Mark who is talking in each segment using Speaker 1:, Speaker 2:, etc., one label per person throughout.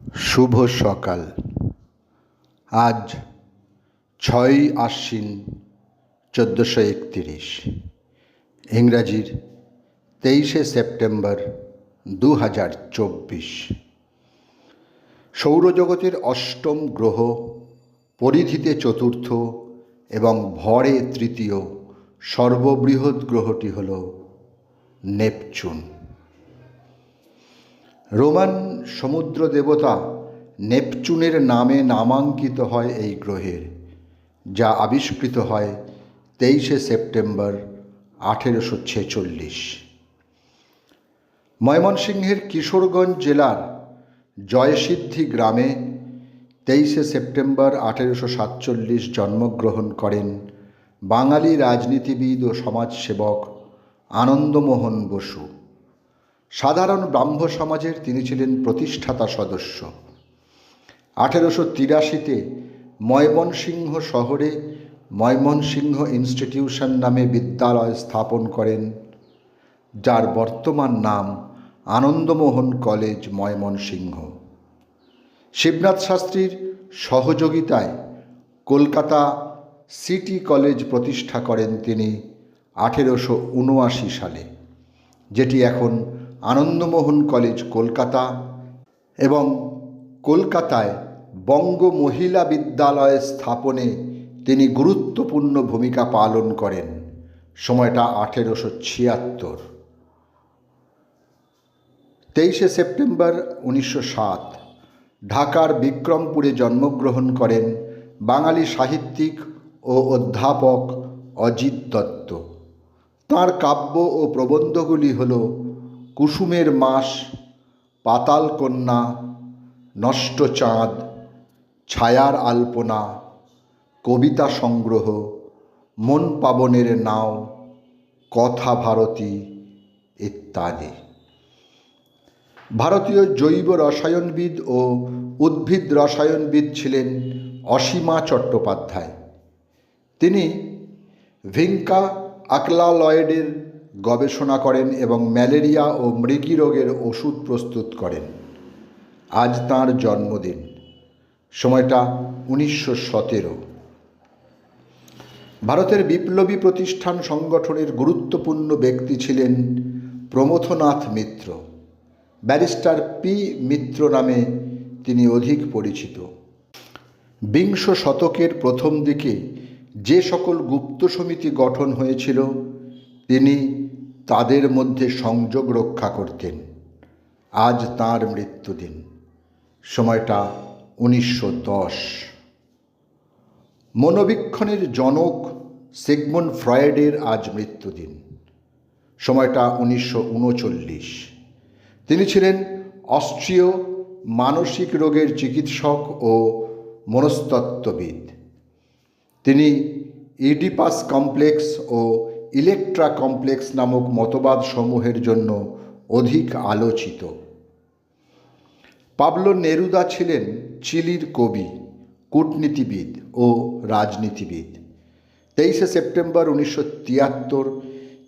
Speaker 1: শুভ সকাল। আজ ছয়ই আশ্বিন চোদ্দোশো একতিরিশ। ইংরাজির তেইশে সেপ্টেম্বর দু হাজার চব্বিশ। সৌরজগতের অষ্টম গ্রহ, পরিধিতে চতুর্থ এবং ভরে তৃতীয় সর্ববৃহৎ গ্রহটি হল নেপচুন। রোমান সমুদ্র দেবতা নেপচুনের নামে নামাঙ্কিত হয় এই গ্রহের, যা আবিষ্কৃত হয় তেইশে সেপ্টেম্বর আঠেরোশো ছেচল্লিশ। ময়মনসিংহের কিশোরগঞ্জ জেলার জয়সিদ্ধি গ্রামে তেইশে সেপ্টেম্বর আঠেরোশো সাতচল্লিশ জন্মগ্রহণ করেন বাঙালি রাজনীতিবিদ ও সমাজসেবক আনন্দমোহন বসু। সাধারণ ব্রাহ্ম সমাজের তিনি ছিলেন প্রতিষ্ঠাতা সদস্য। আঠেরোশো তিরাশিতে ময়মনসিংহ শহরে ময়মনসিংহ ইনস্টিটিউশন নামে বিদ্যালয় স্থাপন করেন, যার বর্তমান নাম আনন্দমোহন কলেজ ময়মনসিংহ। শিবনাথ শাস্ত্রীর সহযোগিতায় কলকাতা সিটি কলেজ প্রতিষ্ঠা করেন তিনি আঠেরোশো উনআশি সালে, যেটি এখন আনন্দমোহন কলেজ কলকাতা এবং কলকাতায় বঙ্গ মহিলা বিদ্যালয় স্থাপনে তিনি গুরুত্বপূর্ণ ভূমিকা পালন করেন। সময়টা আঠেরোশো ছিয়াত্তর। তেইশে সেপ্টেম্বর উনিশশো সাত, ঢাকার বিক্রমপুরে জন্মগ্রহণ করেন বাঙালি সাহিত্যিক ও অধ্যাপক অজিত দত্ত। তাঁর কাব্য ও প্রবন্ধগুলি হল কুসুমের মাস, পাতাল কন্যা, নষ্ট চাঁদ, ছায়ার আলপনা, কবিতা সংগ্রহ, মন পাবনের নাও, কথা ভারতী ইত্যাদি। ভারতীয় জৈব রসায়নবিদ ও উদ্ভিদ রসায়নবিদ ছিলেন অসীমা চট্টোপাধ্যায়। তিনি ভিঙ্কা আকলালয়েডের গবেষণা করেন এবং ম্যালেরিয়া ও মৃগী রোগের ওষুধ প্রস্তুত করেন। আজ তাঁর জন্মদিন। সময়টা উনিশশো সতেরো। ভারতের বিপ্লবী প্রতিষ্ঠান সংগঠনের গুরুত্বপূর্ণ ব্যক্তি ছিলেন প্রমথনাথ মিত্র। ব্যারিস্টার পি মিত্র নামে তিনি অধিক পরিচিত। বিংশ শতকের প্রথম দিকে যে সকল গুপ্ত সমিতি গঠন হয়েছিল তিনি তাদের মধ্যে সংযোগ রক্ষা করতেন। আজ তাঁর মৃত্যুদিন। সময়টা উনিশশো দশ। মনোবীক্ষণের জনক সেগমন ফ্রয়েডের আজ মৃত্যুদিন। সময়টা উনিশশো উনচল্লিশ। তিনি ছিলেন অস্ট্রীয় মানসিক রোগের চিকিৎসক ও মনস্তত্ত্ববিদ। তিনি ইডিপাস কমপ্লেক্স ও ইলেকট্রা কমপ্লেক্স নামক মতবাদ সমূহের জন্য অধিক আলোচিত। পাবলো নেরুদা ছিলেন চিলির কবি, কূটনীতিবিদ ও রাজনীতিবিদ। তেইশে সেপ্টেম্বর উনিশশো তিয়াত্তর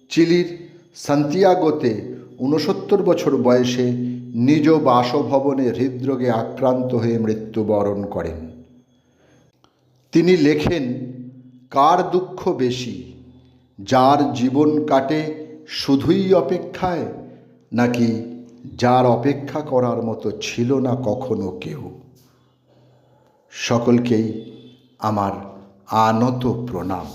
Speaker 1: চিলির সান্তিয়াগোতে ঊনসত্তর বছর বয়সে নিজ বাসভবনে হৃদরোগে আক্রান্ত হয়ে মৃত্যুবরণ করেন। তিনি লেখেন, কার দুঃখ বেশি? যার জীবন কাটে শুধুই অপেক্ষায়, নাকি যার অপেক্ষা করার মতো ছিল না কখনো কেউ? সকলকেই আমার আনত প্রণাম।